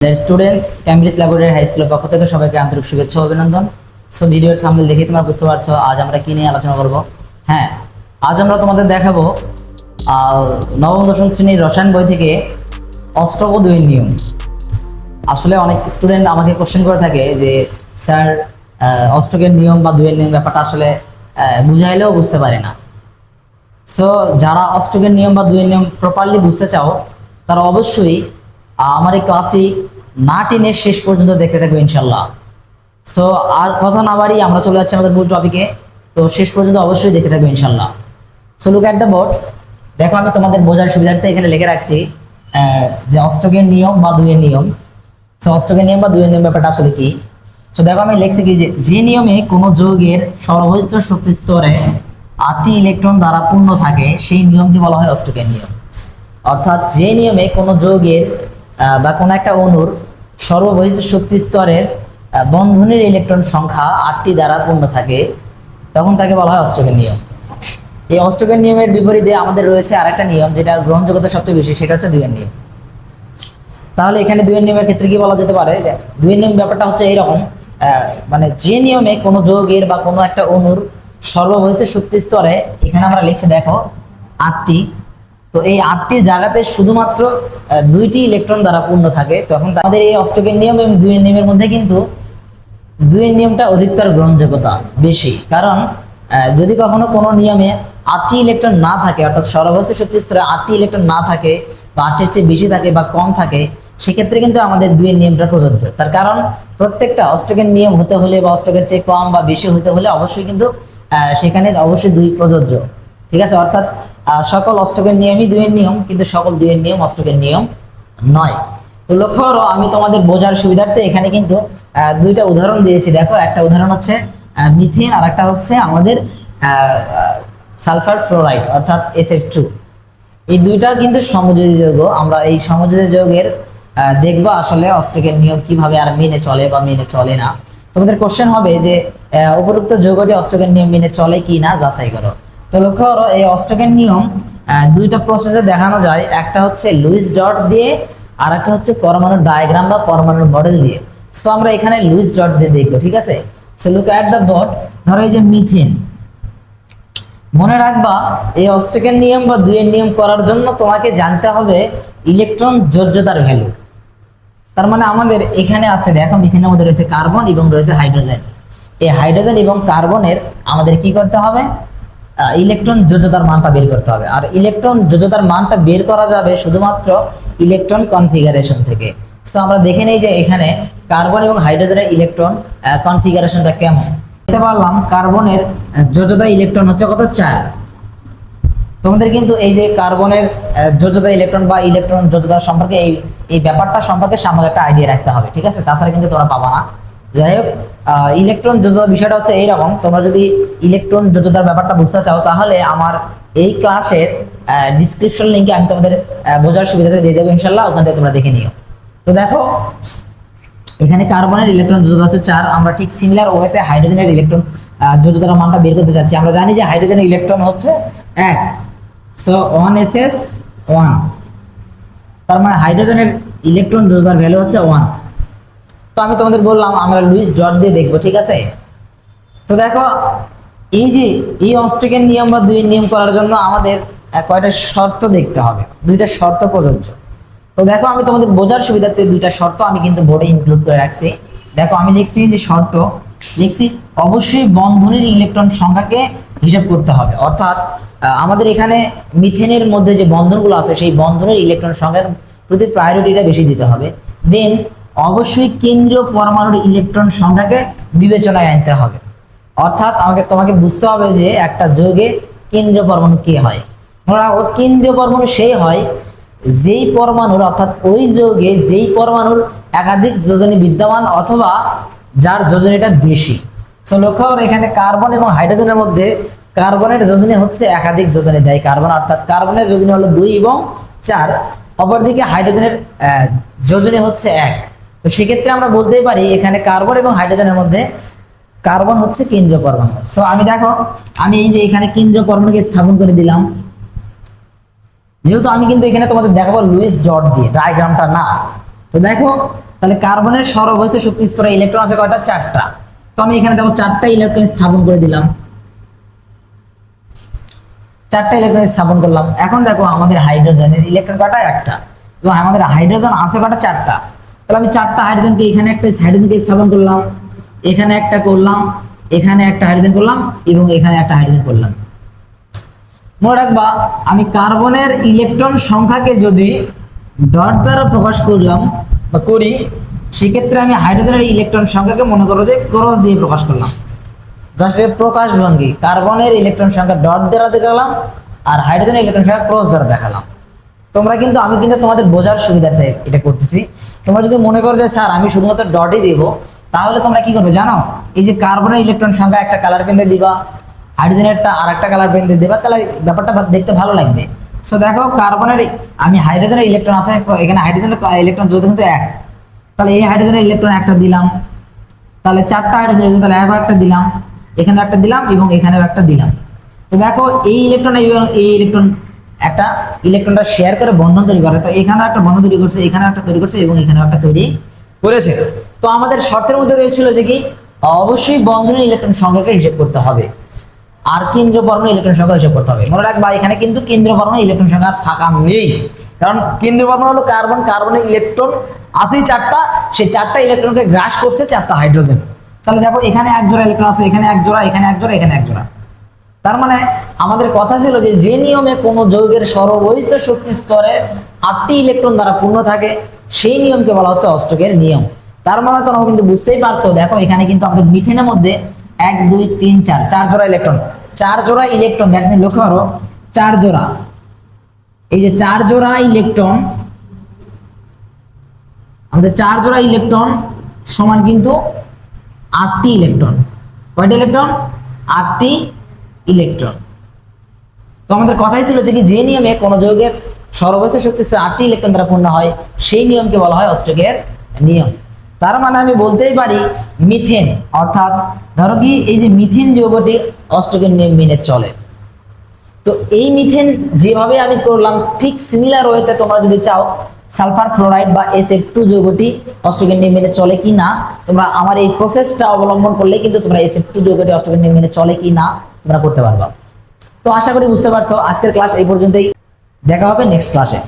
Students Cambridge laboratory high স্কুলের পক্ষ থেকে সবাইকে আন্তরিক শুভেচ্ছা অভিনন্দন। সো ভিডিওর থামলে দেখে তোমরা বুঝতে পারছ, আজ আমরা কি নিয়ে আলোচনা করব? হ্যাঁ আজ আমরা তোমাদের দেখাবো নবম, দশম শ্রেণির রসায়ন বই থেকে দুই নিয়ম আসলে অনেক স্টুডেন্ট আমাকে কোশ্চেন করে থাকে যে, স্যার অষ্টকের নিয়ম বা দুইয়ের নিয়ম ব্যাপারটা আসলে বুঝাইলেও বুঝতে পারে না। সো যারা অষ্টকের নিয়ম বা দুইয়ের নিয়ম প্রপারলি বুঝতে চাও, তারা অবশ্যই আমার এই ক্লাসটি না টেনে শেষ পর্যন্ত দেখতে থাকবে ইনশাল্লাহ সো আর কথা না বাড়ি আমরা চলে যাচ্ছি আমাদের মূল টপিকে তো শেষ পর্যন্ত অবশ্যই দেখতে থাকবে ইনশাল্লাহ so look at the board দেখো আমি তোমাদের বোঝার সুবিধার্থে এখানে লিখে রাখছি যে অষ্টকের নিয়ম বা দুইয়ের নিয়ম। সো অষ্টকের নিয়ম বা দুইয়ের নিয়ম ব্যাপারটা আসলে কি? সো দেখো আমি লিখছি কি যে নিয়মে কোনো যৌগের সর্বস্থ শক্তি স্তরে আটটি ইলেকট্রন দ্বারা পূর্ণ থাকে, সেই নিয়মকে বলা হয় অষ্টকের নিয়ম। অর্থাৎ যে নিয়মে কোনো যৌগের বা কোনো একটা অণুর সর্ববহিষ্ঠ শক্তি স্তরের বন্ধনের ইলেকট্রন সংখ্যা আটটি দ্বারা পূর্ণ থাকে, তখন তাকে বলা হয় অষ্টকের নিয়ম। এই অষ্টকের নিয়মের বিপরীতে আমাদের রয়েছে আরেকটা নিয়ম যেটা গ্রহণযোগ্যতা সবচেয়ে বেশি, সেটা হচ্ছে দুইয়ের নিয়ম। তাহলে এখানে দুইয়ের নিয়মের ক্ষেত্রে কি বলা যেতে পারে? দুইয়ের নিয়ম ব্যাপারটা হচ্ছে এইরকম মানে যে নিয়মে কোনো যৌগের বা কোনো একটা অণুর সর্ববহিষ্ঠ শক্তি স্তরে, এখানে আমরা লিখছি, দেখো, আটটি তো এই আটটির জায়গাতে শুধুমাত্র দুইটি ইলেকট্রন দ্বারা পূর্ণ থাকে। তখন আমাদের এই অষ্টকের নিয়ম এবং দুইয়ের নিয়মের মধ্যে কিন্তু দুইয়ের নিয়মটা অধিকতর গ্রহণযোগ্যতা বেশি। কারণ যদি কখনো কোনো নিয়মে আটটি ইলেকট্রন না থাকে, অর্থাৎ সর্বস্থ শক্তি স্তরে আটটি ইলেকট্রন না থাকে বা আটটির চেয়ে বেশি থাকে বা কম থাকে, সেক্ষেত্রে কিন্তু আমাদের দুইয়ের নিয়মটা প্রযোজ্য। তার কারণ, প্রত্যেকটা অষ্টকের নিয়ম হতে হলে বা অষ্টকের চেয়ে কম বা বেশি হতে হলে অবশ্যই কিন্তু সেখানে অবশ্যই দুই প্রযোজ্য। ঠিক আছে? অর্থাৎ সকল অষ্টকের নিয়মই দুইয়ের নিয়ম, কিন্তু সকল দুইয়ের নিয়ম অষ্টকের নিয়ম নয়। তো লক্ষ্য করো, আমি তোমাদের বোঝার সুবিধার্থে এখানে কিন্তু দুইটা উদাহরণ দিয়েছি। দেখো, একটা উদাহরণ হচ্ছে মিথেন আর একটা হচ্ছে আমাদের সালফার ফ্লোরাইড অর্থাৎ এসএফ টু এই দুইটা কিন্তু সমযোজী যৌগ। আমরা এই সমযোজী যৌগের দেখব আসলে অষ্টকের নিয়ম কীভাবে আর মেনে চলে বা মেনে চলে না। তোমাদের কোশ্চেন হবে যে উপরোক্ত যৌগটি অষ্টকের নিয়ম মেনে চলে কি না, যাচাই করো। তো লক্ষ্য করো, এই অষ্টকের নিয়ম দুইটা প্রসেসে দেখানো যায়। একটা হচ্ছে লুইস ডট দিয়ে আর একটা হচ্ছে পরমাণুর ডায়াগ্রাম বা পরমাণুর মডেল দিয়ে। সো আমরা এখানে লুইস ডট দিয়ে দেখব, ঠিক আছে? So look at the board ধরো এই যে মিথেন মনে রাখবা, এই অষ্টকের নিয়ম বা দুইয়ের নিয়ম করার জন্য তোমাকে জানতে হবে ইলেকট্রন যোজ্যতার ভ্যালু তার মানে আমাদের এখানে আছে, দেখো মিথেনের মধ্যে রয়েছে কার্বন এবং রয়েছে হাইড্রোজেন এই হাইড্রোজেন এবং কার্বনের আমাদের কি করতে হবে? ইলেকট্রন যোজ্যতার মানটা বের করতে হবে। আর ইলেকট্রন যোজ্যতার মানটা বের করা যাবে শুধুমাত্র ইলেকট্রন কনফিগারেশন থেকে। সো আমরা দেখে নেই যে এখানে কার্বন এবং হাইড্রোজেনের ইলেকট্রন কনফিগারেশনটা কেমন। দেখতে পারলাম কার্বনের যোজ্যতা ইলেকট্রন হচ্ছে কত? চার। তোমাদের কিন্তু এই যে কার্বনের যোজ্যতা ইলেকট্রন বা ইলেকট্রন যোজ্যতা সম্পর্কে এই এই ব্যাপারটা সম্পর্কে সামনে একটা আইডিয়া রাখতে হবে, ঠিক আছে? তাছাড়া কিন্তু তোমরা পাবা না। যাই হোক ইলেকট্রন যোজ্যতার বিষয়টা হচ্ছে এইরকম। তোমরা যদি ইলেকট্রন যোজ্যতার ব্যাপারটা বুঝতে চাও, তাহলে আমার এই ক্লাসের ডিসক্রিপশন লিঙ্কে আমি তোমাদের বোঝার সুবিধাতে দিয়ে দেবো ইনশাল্লাহ ওখান থেকে তোমরা দেখে নিও। তো দেখো, এখানে কার্বনের ইলেকট্রন যোজ্যতা হচ্ছে চার। আমরা ঠিক সিমিলার ওয়েতে হাইড্রোজেনের ইলেকট্রন যোজ্যতার মানটা বের করতে চাচ্ছি। আমরা জানি যে হাইড্রোজেনের ইলেকট্রন হচ্ছে এক। So one S S one তার মানে হাইড্রোজেনের ইলেকট্রন যোজ্যতার ভ্যালু হচ্ছে ওয়ান তো আমি তোমাদের বললাম, আমরা লুইস ডট দিয়ে দেখব, ঠিক আছে? তো দেখো, এই যে এই অস্ট্রিকের নিয়ম বা দুই নিয়ম করার জন্য আমাদের কয়টা শর্ত দেখতে হবে, দুইটা শর্ত প্রযোজ্য। তো দেখো, আমি তোমাদের বোঝার সুবিধার্থে দুইটা শর্ত আমি কিন্তু বোর্ডে ইনক্লুড করে রাখছি। দেখো, আমি লিখছি যে শর্ত, লিখছি অবশ্যই বন্ধনের ইলেকট্রন সংখ্যাকে হিসাব করতে হবে। অর্থাৎ আমাদের এখানে মিথেনের মধ্যে যে বন্ধনগুলো আছে, সেই বন্ধনের ইলেকট্রন সংখ্যার প্রতি প্রায়োরিটিটা বেশি দিতে হবে। দেন অবশ্যই কেন্দ্রীয় পরমাণুর ইলেকট্রন সংখ্যাকে বিবেচনায় আনতে হবে। অর্থাৎ আমাকে, তোমাকে বুঝতে হবে যে একটা যৌগে কেন্দ্রীয় পরমাণু কে হয়। কেন্দ্রীয় পরমাণু সেই হয় যেই পরমাণুর, অর্থাৎ ওই যৌগে যেই পরমাণুর একাধিক যোজনী বিদ্যমান অথবা যার যোজনীটা বেশি। তো লক্ষ্য করো এখানে কার্বন এবং হাইড্রোজেনের মধ্যে কার্বনের যোজনী হচ্ছে একাধিক যোজনী দেয় কার্বন, অর্থাৎ কার্বনের যোজনী হলো দুই এবং চার। অপরদিকে হাইড্রোজেনের যোজনী হচ্ছে এক। তো সেক্ষেত্রে আমরা বলতেই পারি, এখানে কার্বন এবং হাইড্রোজেনের মধ্যে কার্বন হচ্ছে কেন্দ্রীয় পরমাণু। সো আমি দেখো, আমি এই যে এখানে কেন্দ্রীয় পরমাণুকে স্থাপন করে দিলাম। যেহেতু আমি কিন্তু এখানে তোমাদের দেখাবো লুইস ডট দিয়ে, ডায়াগ্রামটা না। তো দেখো, তাহলে কার্বনের সরবস্থ শক্তি স্তরে, ইলেকট্রন আছে কয়টা? চারটা। তো আমি এখানে দেখো চারটা ইলেকট্রন স্থাপন করে দিলাম। চারটা ইলেকট্রন স্থাপন করলাম। এখন দেখো আমাদের হাইড্রোজেনের ইলেকট্রন কয়টা? একটা। এবং আমাদের হাইড্রোজেন আছে কয়টা? চারটা। তাহলে আমি চারটা হাইড্রোজেনকে এখানে একটা হাইড্রোজেনকে স্থাপন করলাম, এখানে একটা করলাম, এখানে একটা হাইড্রোজেন করলাম এবং এখানে একটা হাইড্রোজেন করলাম। মনে রাখবা, আমি কার্বনের ইলেকট্রন সংখ্যাকে যদি ডট দ্বারা প্রকাশ করলাম বা করি, সেক্ষেত্রে আমি হাইড্রোজেনের ইলেকট্রন সংখ্যাকে মনে করো যে ক্রস দিয়ে প্রকাশ করলাম। জাস্ট প্রকাশ ভঙ্গি, কার্বনের ইলেকট্রন সংখ্যা ডট দ্বারা দেখালাম আর হাইড্রোজেনের ইলেকট্রন সংখ্যা ক্রস দ্বারা দেখালাম। তোমরা কিন্তু, আমি কিন্তু তোমাদের বোঝার সুবিধাতে এটা করতেছি। তোমরা যদি মনে করো যে, স্যার, আমি শুধুমাত্র ডটই দিব তাহলে তোমরা কি করবে জানো? এই যে কার্বনের ইলেকট্রন সংখ্যা একটা কালার পেন দিয়ে দিবা হাইড্রোজেনেরটা আর একটা কালার পেন দিয়ে দিবা, তাহলে ব্যাপারটা দেখতে ভালো লাগবে। সো দেখো কার্বনের আমি হাইড্রোজেনের ইলেকট্রন আছে, এখানে হাইড্রোজেনের ইলেকট্রন যদি কিন্তু এক। তাহলে এই হাইড্রোজেনের ইলেকট্রন একটা দিলাম। তাহলে চারটা হাইড্রোজেন তাহলে একও একটা দিলাম। এখানে একটা দিলাম এবং এখানেও একটা দিলাম। তো দেখো, এই ইলেকট্রন এই ইলেকট্রন একটা ইলেকট্রনটা শেয়ার করে বন্ধন তৈরি করে। তো এখানেও একটা বন্ধন তৈরি করছে এখানে একটা তৈরি করছে এবং এখানেও একটা তৈরি করেছে। তো আমাদের শর্তের মধ্যে রয়েছিল যে কি? অবশ্যই বন্ধনের ইলেকট্রন সংখ্যাকে হিসেব করতে হবে। আর কেন্দ্র পরমাণু ইলেকট্রন সংখ্যা হিসাব করতে হবে। মনে রাখবা, এখানে কিন্তু কেন্দ্র পরমাণু ইলেকট্রন সংখ্যা ফাঁকা নেই। কারণ কেন্দ্র পরমাণু হলো কার্বন কার্বনের ইলেকট্রন। আছেই চারটা, সেই চারটা ইলেকট্রনকে গ্রাস করছে চারটা হাইড্রোজেন। তাহলে দেখো, এখানে এক জোড়া ইলেকট্রন আছে, এখানে এক জোড়া, এখানে এক জোড়া, এখানে এক জোড়া। তার মানে আমাদের কথা ছিল যে যে নিয়মে কোনো যৌগের সর্ববহিষ্ঠ শক্তি স্তরে আটটি ইলেকট্রন দ্বারা পূর্ণ থাকে, সেই নিয়মকে বলা হচ্ছে অষ্টকের নিয়ম। তার মানে তোমরা কিন্তু বুঝতেই পারছ, দেখো এখানে কিন্তু আমাদের মিথেনের মধ্যে এক, দুই, তিন, চার চার জোড়া ইলেকট্রন। চার জোড়া ইলেকট্রন, দেখ লক্ষ্য করো, চার জোড়া। এই যে চার জোড়া ইলেকট্রন, আমাদের চার জোড়া ইলেকট্রন সমান কিন্তু আটটি ইলেকট্রন। কয়টা ইলেকট্রন? আটটি ইলেকট্রন। তো আমাদের কথাই ছিল যে কি যে নিয়মে কোনো যৌগের সর্বোচ্চ শক্তি আটটি ইলেকট্রন দ্বারা পূর্ণ হয়, সেই নিয়মকে বলা হয় অষ্টকের নিয়ম। তার মানে আমি বলতেই পারি মিথেন, অর্থাৎ ধরো কি এই যে মিথেন যৌগটি অষ্টকের নিয়ম মেনে চলে। তো এই মিথেন যেভাবে আমি করলাম, ঠিক সিমিলার ওয়েতে তোমরা যদি চাও, সালফার ফ্লোরাইড বা এস এফ টু যৌগটি অষ্টকের নিয়ম মেনে চলে কি না, তোমরা আমার এই প্রসেসটা অবলম্বন করলে কিন্তু তোমরা এস এফ টু যৌগটি অষ্টকের নিয়ম মেনে চলে কি না তোমরা করতে পারবা। তো আশা করি বুঝতে পারছ, আজকের ক্লাস এই পর্যন্তই। দেখা হবে নেক্সট ক্লাসে